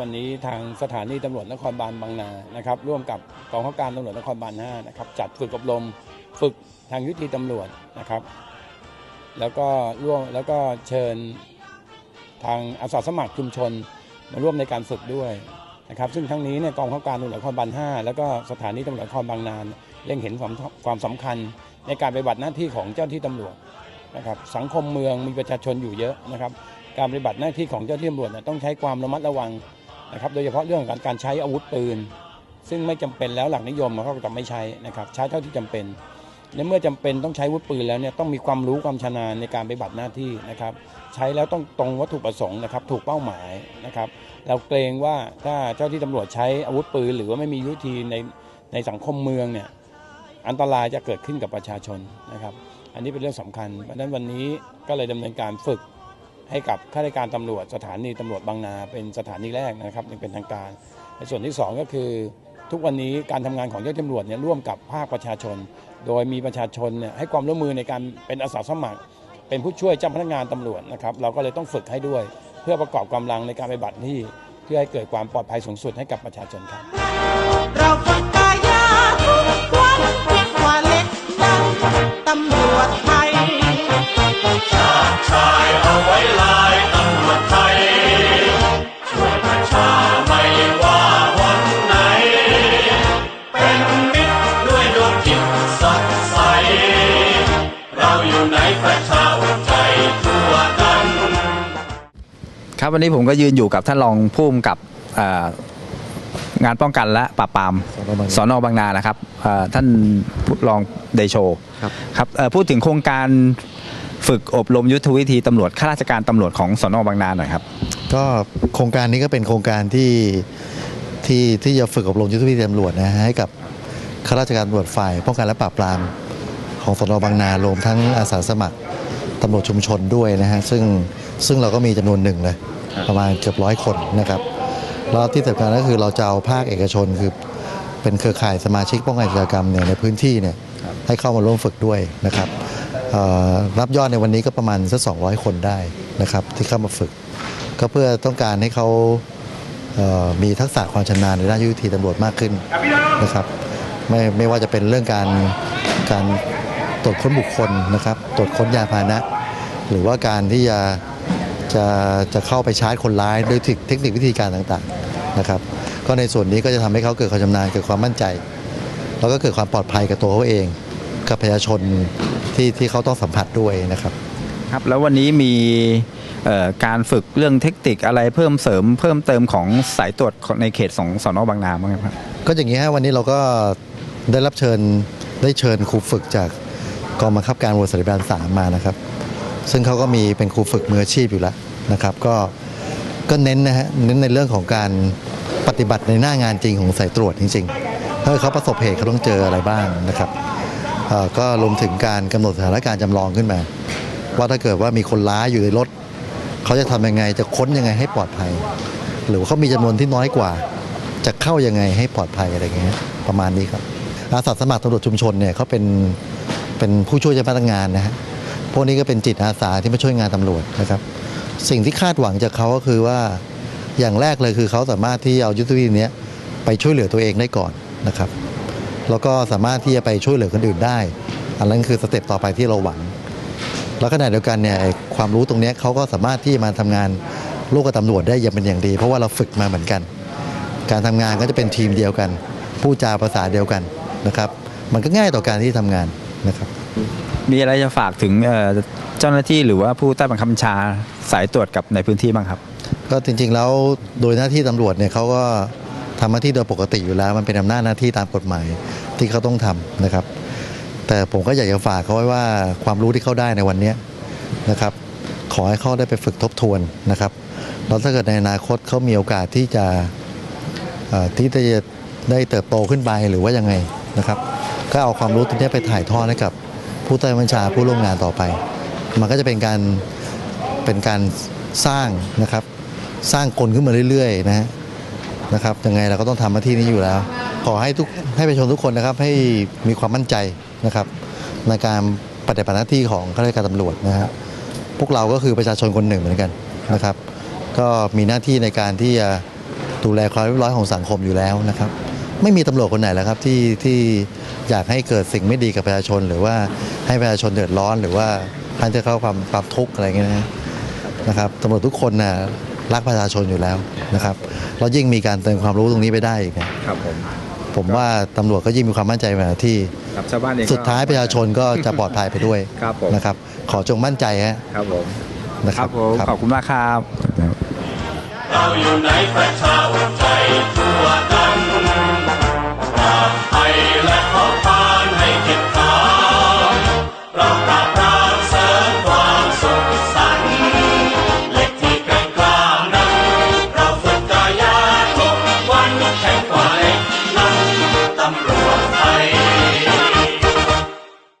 วันนี้ทางสถานีตำรวจนครบาลบางนานะครับ ร่วมกับกองข้าการตำรวจนครบาล5นะครับจัดฝึกอบรมฝึกทางยุติตำรวจนะครับ แล้วก็ร่วมแล้วก็เชิญทางอาสาสมัครชุมชนมาร่วมในการฝึกด้วยนะครับซึ่งทั้งนี้เนี่ยกองข้าการตำรวจนครบาล5แล้วก็สถานีตำรวจนครบางนาเล็งเห็นความความสำคัญในการปฏิบัติหน้าที่ของเจ้าที่ตำรวจนะครับสังคมเมืองมีประชาชนอยู่เยอะนะครับ การปฏิบัติหน้าที่ของเจ้าที่ตำรวจต้องใช้ความระมัดระวัง นะครับ โดยเฉพาะเรื่องการการใช้อาวุธปืน ซึ่งไม่จำเป็นแล้วหลักนิยมเขาก็จะไม่ใช้นะครับ ใช้เท่าที่จำเป็นในเมื่อจำเป็นต้องใช้อาวุธปืนแล้วเนี่ยต้องมีความรู้ความชำนาญในการปฏิบัติหน้าที่นะครับ ใช้แล้วต้องตรงวัตถุประสงค์นะครับ ถูกเป้าหมายนะครับ เราเกรงว่าถ้าเจ้าที่ตำรวจใช้อาวุธปืน หรือว่าไม่มียุทธีในในสังคมเมืองเนี่ยอันตรายจะเกิดขึ้นกับประชาชนนะครับ อันนี้เป็นเรื่องสำคัญเพราะฉะนั้นวันนี้ก็เลยดำเนินการฝึก ให้กับข้าราชการตำรวจ สถานีตำรวจบางนา เป็นสถานีแรกนะครับยังเป็นทางการในส่วนที่ 2 ก็คือทุกวันนี้การทำงานของเจ้าตำรวจเนี่ยร่วมกับภาคประชาชน โดยมีประชาชนเนี่ยให้ความร่วมมือในการเป็นอาสาสมัคร เป็นผู้ช่วยเจ้าพนักงานตำรวจนะครับเราก็เลยต้องฝึกให้ด้วย เพื่อประกอบกำลังในการปฏิบัติที่ เพื่อให้เกิดความปลอดภัยสูงสุดให้กับประชาชนครับ ครับวันนี้ผมก็ยืนอยู่กับท่านรองผู้กำกับเอ่องานป้องกันและปราบปรามสอนอบางนานะครับเอ่อท่านผู้รองเดโชครับ ครับเอ่อพูดถึงโครงการฝึกอบรมยุทธวิธีตำรวจข้าราชการตำรวจของสอนอบางนาหน่อยครับ ก็โครงการนี้ก็เป็นโครงการที่ที่ที่จะฝึกอบรมยุทธวิธีตำรวจนะฮะให้กับข้าราชการตำรวจฝ่าย ป้องกันและปราบปรามของสนบางนารวมทั้งอาสาสมัครตำรวจชุมชนด้วยนะฮะซึ่งซึ่งเราก็มีจำนวนหนึ่งเลย ประมาณเกือบร้อยคนนะครับแล้วที่สำคัญก็คือเราจะเอาภาคเอกชนคือเป็นเครือข่ายสมาชิกป้องกันอาชญากรรมเนี่ยในพื้นที่เนี่ยให้เข้ามาร่วมฝึกด้วยนะครับเอ่อรับยอดในวันนี้ก็ประมาณสัก200 คนได้นะครับที่เข้ามาฝึก ก็เพื่อต้องการให้เขาเอ่อมีทักษะความชำนาญในด้านยุทธวิธีตำรวจมากขึ้นนะครับไม่ไม่ว่าจะเป็นเรื่องการการตรวจค้นบุคคลนะครับ ตรวจค้นยาพาหนะ หรือว่าการที่จะ จะจะเข้าไปชาร์จคนร้ายด้วยเทคนิควิธีการต่างๆนะครับ ก็ในส่วนนี้ก็จะทำให้เขาเกิดความชำนาญเกิดความมั่นใจ แล้วก็เกิดความปลอดภัยกับตัวเขาเอง กับประชาชนที่ที่เขาต้องสัมผัสด้วยนะครับครับแล้ววันนี้มีเอ่อการฝึกเรื่องเทคนิคอะไรเพิ่มเสริม เพิ่มเติมของสายตรวจในเขตของสอนอบางนาบ้างไหมครับก็อย่างนี้ฮะวันนี้เราก็ได้รับเชิญได้เชิญครูฝึกจากกองบังคับการตำรวจสันติบาลสามมานะครับ ซึ่งเขาก็มีเป็นครูฝึกมืออาชีพอยู่แล้วนะครับ ก็ก็เน้นนะฮะเน้นในเรื่องของการปฏิบัติในหน้างานจริงของสายตรวจจริงๆถ้าเขาประสบเหตุเขาต้องเจออะไรบ้างนะครับก็รวมถึงการกำหนดสถานการณ์จำลองขึ้นมา ว่าถ้าเกิดว่ามีคนร้ายอยู่ในรถ เขาจะทำยังไงจะค้นยังไงให้ปลอดภัย หรือว่าเขามีจำนวนที่น้อยกว่า จะเข้ายังไงให้ปลอดภัยอะไรอย่างเงี้ยประมาณนี้ครับอาสาสมัครตำรวจชุมชนเนี่ยเขาเป็นเป็นผู้ช่วยเจ้าพนักงานนะฮะ วกนี้ก็เป็นจิตอาสาที่มาช่วยงานตำรวจนะครับ สิ่งที่คาดหวังจากเขาก็คือว่าอย่างแรกเลยคือเขาสามารถที่เอายุทธวิธีนี้ไปช่วยเหลือตัวเองได้ก่อนนะครับ แล้วก็สามารถที่จะไปช่วยเหลือคนอื่นได้ อันนั้นคือสเต็ปต่อไปที่เราหวัง แล้วขณะเดียวกันเนี่ยความรู้ตรงนี้เขาก็สามารถที่มาทำงานร่วมกับตำรวจได้ย่างเป็นอย่างดี เพราะว่าเราฝึกมาเหมือนกัน การทำงานก็จะเป็นทีมเดียวกันพูดจาภาษาเดียวกันนะครับ มันก็ง่ายต่อการที่ทำงานนะครับ มีอะไรจะฝากถึงเจ้าหน้าที่หรือว่าผู้ใต้บังคับบัญชาสายตรวจกับในพื้นที่บ้างครับ ก็จริงๆแล้วโดยหน้าที่ตำรวจเนี่ยเขาก็ทำหน้าที่โดยปกติอยู่แล้ว มันเป็นอำนาจหน้าที่ตามกฎหมายที่เขาต้องทำนะครับ แต่ผมก็อยากจะฝากเขาไว้ว่าความรู้ที่เขาได้ในวันนี้นะครับ ขอให้เขาได้ไปฝึกทบทวนนะครับแล้วถ้าเกิดในอนาคตเขามีโอกาสที่จะที่จะได้เติบโตขึ้นไปหรือว่ายังไงนะครับ ก็เอาความรู้ตรงนี้ไปถ่ายทอดให้กับ ผู้ใต้บัญชาผู้ร่วมงานต่อไป มันก็จะเป็นการเป็นการสร้างนะครับ สร้างคนขึ้นมาเรื่อยๆนะนะครับยังไงเราก็ต้องทำหน้าที่นี้อยู่แล้ว ขอให้ทุกให้ประชาชนทุกคนนะครับให้มีความมั่นใจนะครับ ในการปฏิบัติหน้าที่ของข้าราชการตำรวจนะฮะพวกเราก็คือประชาชนคนหนึ่งเหมือนกันนะครับ ก็มีหน้าที่ในการที่จะดูแลความเรียบร้อยของสังคมอยู่แล้วนะครับ ไม่มีตำรวจคนไหนแล้วครับที่ที่อยากให้เกิดสิ่งไม่ดีกับประชาชน หรือว่า ให้ประชาชนเดือดร้อน หรือว่าท่านจะเข้าความความทุกข์อะไรเงี้ยนะนะครับตำรวจทุกคนนะรักประชาชนอยู่แล้วนะครับแล้วยิ่งมีการเติมความรู้ตรงนี้ไปได้อีกเนี่ยครับผมผมว่าตำรวจก็ยิ่งมีความมั่นใจมาที่ครับชาวบ้านเองก็สุดท้ายประชาชนก็จะปลอดภัยไปด้วยครับผมนะครับ ขอจงมั่นใจฮะครับผมนะคครัรับบผมครับขอบคุณมากครับเราอยู่ในประชาใจทั่ว